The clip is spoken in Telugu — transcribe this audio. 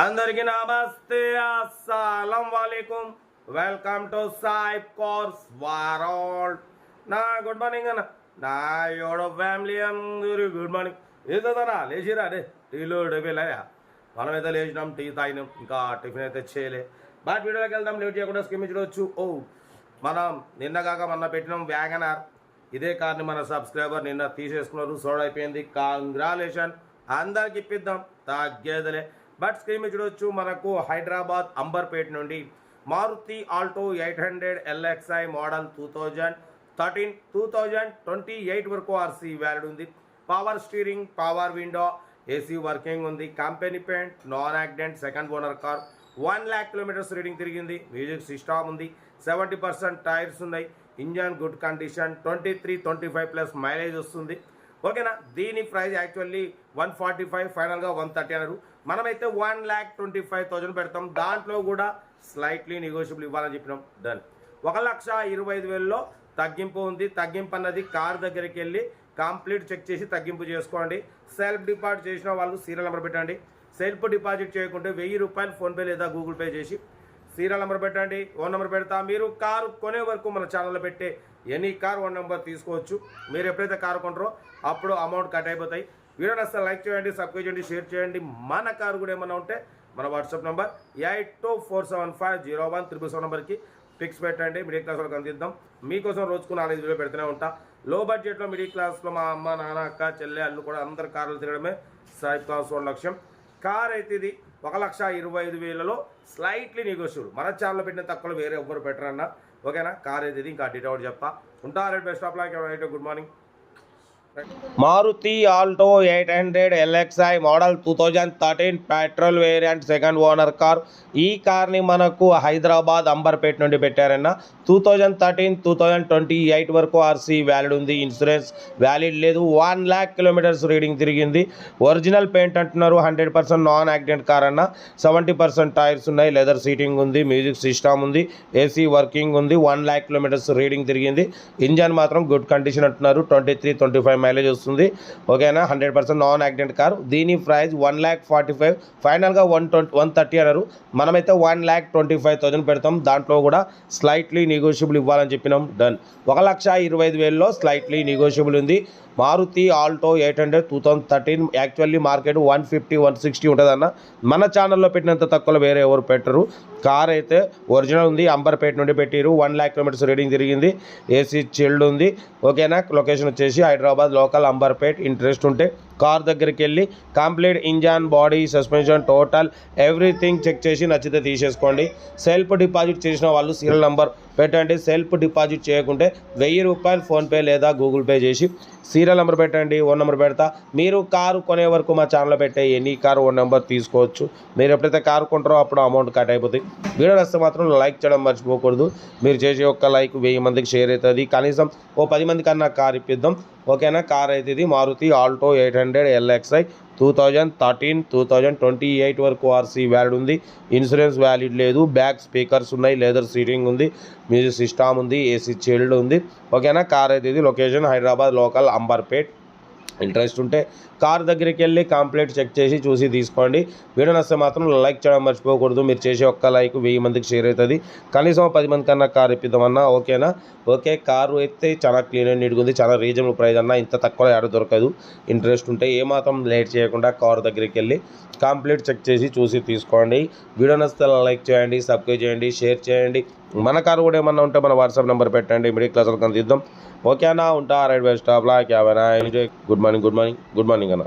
అందరికీ నమస్తే. అస్సలం వాలేకుం. వెల్కమ్ టు సాయిబ్ కోర్స్ వారాల్ నా గుడ్ మార్నింగ్ అన్న. నా యోడో ఫ్యామిలీ అందరూ గుడ్ మార్నింగ్. ఏదన్నా లేచిరా అదే టీలో డబ్బేలాయా మనమైతే లేచినాం టీ తాగినాం. ఇంకా టిఫిన్ అయితే చేయలే. బట్ వీడియోలోకి వెళ్దాం లేట్ చేయకుండా స్కిమ్ చూడవచ్చు ఓ మనం నిన్న కాక మొన్న పెట్టినాం వ్యాగనార్. ఇదే కార్ని మన సబ్స్క్రైబర్ నిన్న తీసేసుకున్నారు. సోడ్ అయిపోయింది. కాంగ్రాలేషన్. అందరికి ఇప్పిద్దాం. తగ్గేదలే. బట్ స్క్రీన్ మీద చూడొచ్చు మనకు హైదరాబాద్ అంబర్పేట్ నుండి Maruti Alto eight hundred LXI model two thousand thirteen two thousand twenty eight వరకు ఆర్సీ వ్యాలిడ్ ఉంది. Power steering power window AC working ఉంది. Company paint non accident second owner car one lakh kilometres reading తిరిగింది. మ్యూజిక్ సిస్టమ్ ఉంది. సెవెంటీ పర్సెంట్ టైర్స్ ఉన్నాయి. Engine good condition twenty three twenty five plus mileage వస్తుంది. ఓకేనా? దీని price actually one forty five ఫైనల్గా వన్ థర్టీ అన్నారు. మనమైతే one lakh twenty five thousand పెడతాం. దాంట్లో కూడా స్లైట్లీ నెగోషియబుల్ ఇవ్వాలని చెప్పినాం. డన్ ఒక లక్ష ఇరవై ఐదు వేలలో తగ్గింపు ఉంది. తగ్గింపు అన్నది కార్ దగ్గరికి వెళ్ళి కంప్లీట్ చెక్ చేసి తగ్గింపు చేసుకోండి. సెల్ఫ్ డిపాజిట్ చేసిన వాళ్ళు సీరియల్ నెంబర్ పెట్టండి. సెల్ఫ్ డిపాజిట్ చేయకుంటే వెయ్యి రూపాయలు ఫోన్పే లేదా గూగుల్ పే చేసి సీరియల్ నెంబర్ పెట్టండి ఓన్ నెంబర్ పెడతా. మీరు కారు కొనే వరకు మన ఛానల్లో పెట్టే ఎనీ కార్ వన్ నెంబర్ తీసుకోవచ్చు. మీరు ఎప్పుడైతే కారు కొంటారో అప్పుడు అమౌంట్ కట్ అయిపోతాయి. వీడియో నచ్చితే లైక్ చేయండి సబ్స్క్రైబ్ చేయండి షేర్ చేయండి. మన కారు కూడా ఏమైనా ఉంటే మన WhatsApp number eight two four seven five zero one triple seven నెంబర్కి ఫిక్స్ పెట్టండి. మిడిల్ క్లాస్ వాళ్ళకి అందిద్దాం. మీకోసం రోజుకు నాలుగు వీడియో పెడుతూనే ఉంటా. లో బడ్జెట్లో మిడిల్ క్లాస్లో మా అమ్మ నాన్న అక్క చెల్లె అల్లు కూడా అందరు కార్లు తిరగడమే సాయి క్లాస్ వాళ్ళ లక్ష్యం. కార్ అయితే ఇది ఒక లక్ష ఇరవై ఐదు వేలలో స్లైట్లీ నెగోషియబుల్. మన ఛానల్ పెట్టిన తక్కువలో వేరే ఎవ్వరు పెట్టరన్నా. ఓకేనా? కార్ అయితే ఇది ఇంకా డీటెయిల్ చెప్తా ఉంటా రేపు best of luck good morning Maruti Alto eight hundred LXI model two thousand thirteen petrol variant second owner car. ఈ కార్ని మనకు హైదరాబాద్ అంబర్పేట్ నుండి పెట్టారన్న. Two thousand thirteen two thousand twenty eight వరకు ఆర్సీ వ్యాలిడ్ ఉంది. ఇన్సూరెన్స్ వ్యాలిడ్ లేదు. వన్ ల్యాక్ కిలోమీటర్స్ రీడింగ్ తిరిగింది. ఒరిజినల్ పెయింట్ అంటున్నారు. Hundred percent non accident car అన్న. సెవెంటీ పర్సెంట్ టైర్స్ ఉన్నాయి. లెదర్ సీటింగ్ ఉంది. మ్యూజిక్ సిస్టమ్ ఉంది. ఏసీ వర్కింగ్ ఉంది. వన్ ల్యాక్ కిలోమీటర్స్ రీడింగ్ తిరిగింది. ఇంజన్ మాత్రం గుడ్ కండిషన్ అంటున్నారు. Twenty three twenty five mileage వస్తుంది. ఓకేనా? Hundred percent non accident car దీని price one lakh forty five ఫైనల్గా వన్ ట్వంటీ వన్ థర్టీ అన్నారు. మనమైతే one lakh twenty five thousand పెడతాం. దాంట్లో కూడా స్లైట్లీ నెగోషియబుల్ ఇవ్వాలని చెప్పినాం. డన్ ఒక లక్ష ఇరవై ఐదు వేలలో స్లైట్లీ నెగోషియబుల్ ఉంది. Maruti Alto eight hundred two thousand thirteen actually market one fifty one sixty ఉంటుందన్న. మన ఛానల్లో పెట్టినంత తక్కువలో వేరే ఎవరు పెట్టరు. కార్ అయితే ఒరిజినల్ ఉంది అంబర్పేట నుండి పెట్టిరు. వన్ ల్యాక్ కిలోమీటర్స్ రీడింగ్ తిరిగింది. ఏసీ చిల్డ్ ఉంది. ఓకేనా? లొకేషన్ వచ్చేసి హైదరాబాద్ లోకల్ అంబర్పేట్ ఇంట్రెస్ట్ ఉంటే కార్ దగ్గరికి వెళ్ళి complete engine body suspension total everything check చేసి నచ్చితే తీసేసుకోండి. సెల్ఫ్ డిపాజిట్ చేసిన వాళ్ళు సీరియల్ నెంబర్ పెట్టండి. సెల్ఫ్ డిపాజిట్ చేయకుంటే వెయ్యి రూపాయలు ఫోన్పే లేదా గూగుల్ పే చేసి సీరియల్ నెంబర్ పెట్టండి ఓన్ నెంబర్ పెడతా. మీరు కారు కొనే వరకు మా ఛానల్లో పెట్టే ఎనీ కారు ఓ నెంబర్ తీసుకోవచ్చు. మీరు ఎప్పుడైతే కారు కొంటారో అప్పుడు అమౌంట్ కట్ అయిపోతుంది వీడియో వస్తే మాత్రం లైక్ చేయడం మర్చిపోకూడదు. మీరు చేసే ఒక్క లైక్ వెయ్యి మందికి షేర్ అవుతుంది. కనీసం ఓ పది మంది కన్నా కార్ ఇప్పిద్దాం. ఓకేనా? కార్ అయితే ఇది Maruti Alto eight hundred LXI two thousand thirteen two thousand twenty eight వరకు ఆర్సీ వ్యాలిడ్ ఉంది. ఇన్సూరెన్స్ వ్యాలిడ్ లేదు. బ్యాక్ స్పీకర్స్ ఉన్నాయి. లెదర్ సీటింగ్ ఉంది. మ్యూజిక్ సిస్టమ్ ఉంది. ఏసీ చైల్డ్ ఉంది. ఓకేనా? కార్ అయితే ఇది location Hyderabad local Amberpet. Interest ఉంటే కార్ దగ్గరికి వెళ్ళి కంప్లీట్ చెక్ చేసి చూసి తీసుకోండి. వీడియో నస్తే మాత్రం లైక్ చేయడం మర్చిపోకూడదు. మీరు చేసే ఒక్క లైక్ వెయ్యి మందికి షేర్ అవుతుంది. కనీసం పది మంది కన్నా కార్ ఇప్పిద్దామన్నా ఓకేనా? ఓకే కారు అయితే చాలా క్లీన్ అండ్ నీట్గా ఉంది. చాలా రీజనబుల్ ప్రైస్ అన్న. ఇంత తక్కువ ఆడ దొరకదు. ఇంట్రెస్ట్ ఉంటే ఏమాత్రం లేట్ చేయకుండా కార్ దగ్గరికి వెళ్ళి కంప్లీట్ చెక్ చేసి చూసి తీసుకోండి. వీడియో నస్తే లైక్ చేయండి సబ్స్క్రైబ్ చేయండి షేర్ చేయండి. మన కారు కూడా ఏమన్నా ఉంటే మన వాట్సాప్ నెంబర్ పెట్టండి మిడిల్ క్లాస్ వాళ్ళకి అందిద్దాం ఓకేనా? ఉంటా రైట్ బై స్టాప్ లా క్యాబనా good morning good morning good morning అన్న.